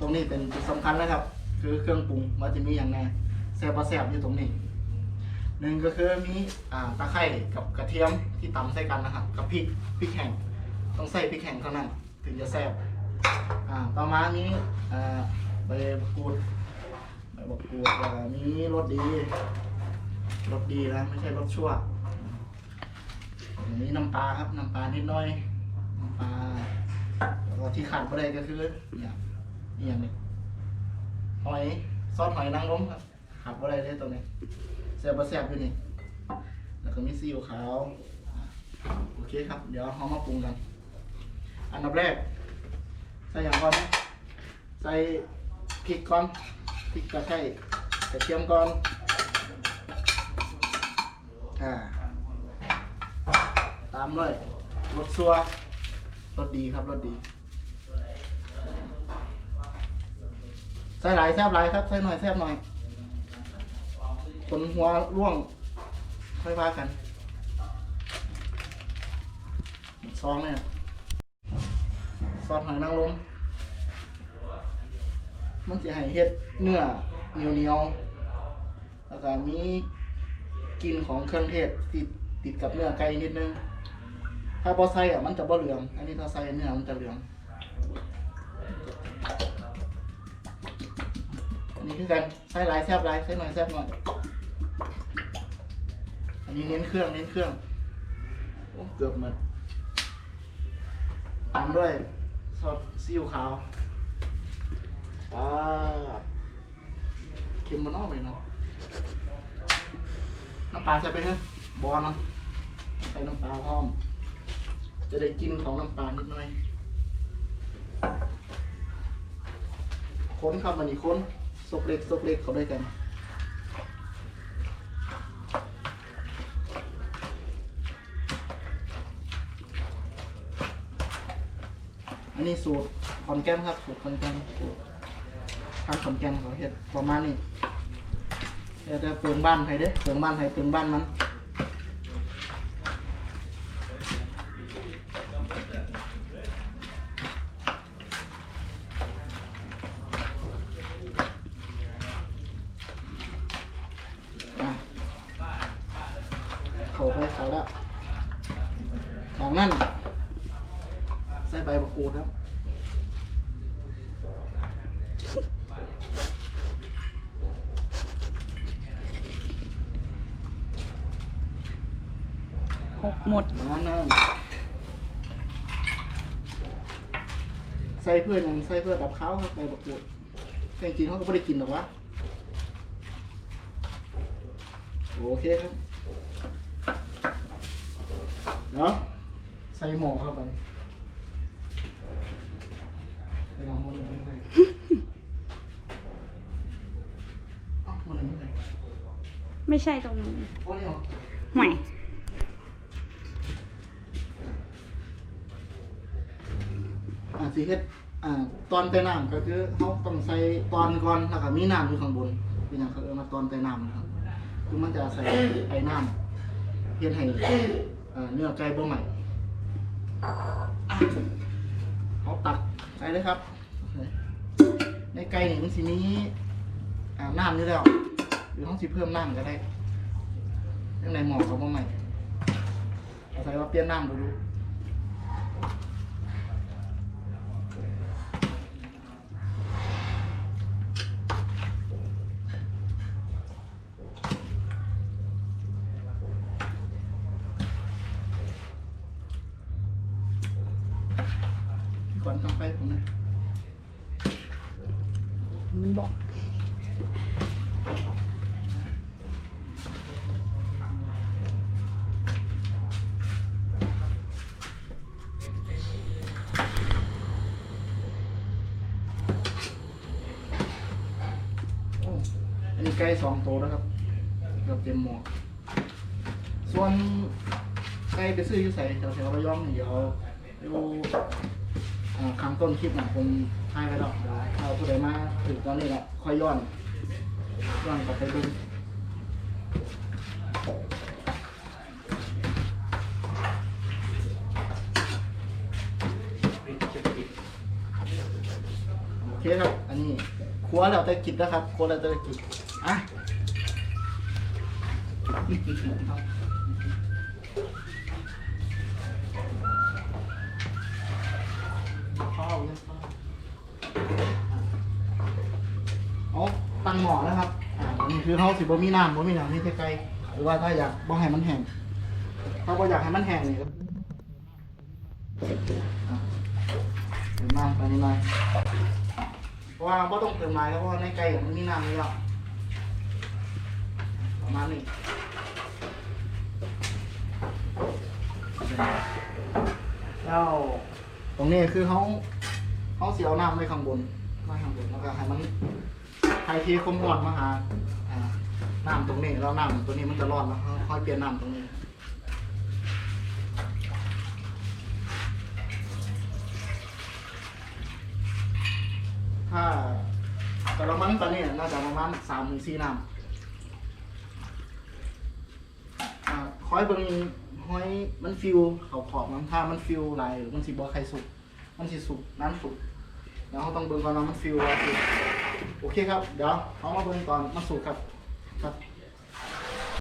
ตรงนี้เป็นจุดสำคัญนะครับ คือเครื่องปรุงว่าจะมีอย่างไรแซ่บแซ่บอยู่ตรงนี้หนึ่งก็คือมีอ่าตะไคร้กับกระเทียมที่ตำใส่กันนะครับ กับพริกพริกแห้งต้องใส่พริกแห้งเท่านั้นถึงจะแซ่บอ่าต่อมามีอ่าใบมะกรูดใบมะกรูดแล้วมีรสดีรสดีนะไม่ใช่รสชั่วอันนี้น้ำปลาครับน้ำปลานิดหน้อยน้ำปลาแล้วก็ที่ขาดไม่ได้ก็คือเนี่ย อย่างนี้หอยซอสหอยนางรมครับขาดไม่ได้ตัวนี้แซ่บแซ่บอยู่นี่แล้วก็มีซีอิ๊วขาวโอเคครับ เดี๋ยวเรามาปรุงกัน อันดับแรก ใส่อย่างก่อนนะใส่พริกก่อนพริกกระไข่กระเทียมก่อนอ่าตามด้วยรสซัวรสดีครับรสดี ใส่หลายแซบหลายครับใส่หน่อยแซบหน่อยคนหัวร่วงค่อยว่ากันซองเนี่ยซอสหอยนางรมมันจะให้เฮ็ดเนื้อเหนียวเหนียวแล้วก็มีกลิ่นของเครื่องเทศติดติดกับเนื้อไก่นิดนึง ถ้าบ่ใส่อะมันจะบ่เหลือง อันนี้ถ้าใส่เนื้อมันจะเหลือง อั นี้คือกันใส่หลายแซ่บหลายใส่หน่อยแซ่บหน่อย อันนี้เน้นเครื่องเน้นเครื่องโอ้เกือบหมดตามด้วยซอสซีอิ๊วขาวอ่าเค็มมันออกไปเนาะน้ำปลาใส่ไปเถอะบอเนาะใส่น้ำปลาพร้อม จะได้กินของน้ำปลานิดหน่อยค้นครับมันอีกค้น ซกเล็กซกเล็กเขาด้วยกันอันนี้สูตรขอนแก่นครับ สูตรขอนแก่นสูตรทางขอนแก่นเขาเห็ดประมาณนี้เดี๋ยวจะเปลืองบ้านใครเด้เปลืองบ้านใครเปลืองบ้านมันอะ เขาไปเขาแล้วจากนั้นใส่ใบมะกรูดครับ หกหมดมานั่นใส่เพื่อนยังใส่เพื่อดับข้าวครับใบมะกรูดแต่จริงๆเขาก็ไม่ได้กินหรอกวะโอเคครับ เนาะใส่หม้อเข้าไปใส่หม้อหมดเลยไม่ใส่เอ้าหมดเลยไม่ใส่ไม่ใช่ตรงนี้โอ้ยเหรอห่วยอ่าสีเฮ็ดอ่าตอนใต้น้ำก็คือเขาต้องใส่ตอนก่อนแล้วก็มีน้ำอยู่ข้างบนเป็นอย่างเขาเรียกว่าตอนใต้น้ำนะครับคือมันจะใส่ไอ้น้ำเพื่อให้ เอ่อเนื้อไก่บ่ใหม่อะเขาตักใส่เลยครับ ในไก่นี่มันสิมีอ่าน้ำอยู่แล้ว หรือเขาสิเพิ่มน้ำก็ได้ยังในหม้อเขาบ่ใหม่เอาใส่ว่าเปลี่ยนน้ำดูดู ก่อนต้องไปผมนะมันบอกโอ้อันนี้ไก่สองตัวแล้วครับเกือบเต็มหม้อส่วนไก่ไปซื้ออยู่ใส่แถวแถวระยองนี่เดี๋ยว อยู่อ่าข้งต้นคลิปนะผมถ่ายไว้แล้วเดี๋ยวถ้าผู้ใดมาถึงตอนนี้แหละค่อยย้อนย้อนกลับไปดูโอเคครับ อันนี้ครัวเราจะกินนะครับครัวเราจะกินอะ ครับเอาตั้งหม้อนะครับอ่าอันนี้คือเขาสิบ่มีน้ำบ่มีน้ำนี่ไกลหรือว่าถ้าอยากบ่ให้มันแห้งถ้าบ่อยากให้มันแห้งนี่ก็อะเติมน้ำไปนิดหน่อยเพราะว่าก็ต้องเติมไม้ครับเพราะว่าในไก่มันมีน้ำเยอะประมาณนี้แล้วตรงนี้คือเขา เขาเสียวน้ำไว้ข้างบนไว้ข้างบนแล้วก็ให้มันไทยเทความร้อนมาหาอ่าน้ำตรงนี้แล้วน้ำตัวนี้มันจะร้อนแล้วเขาค่อยเปลี่ยนน้ำตรงนี้ถ้ากระมังตอนนี้น่าจะประมาณสามถึงสี่น้ำอ่าคอยเบิ่งห้อยมันฟิวเขาขอบน้ำถ้ามันฟิวไหลหรือมันสิบ่ใครสุก มันสิสุกน้ำสุกแล้วเขาต้องเบิ่งก่อนว่ามันฟิวว่าสุกโอเคครับ เดี๋ยวเขามาเบิ่งตอนมันสุกครับครับ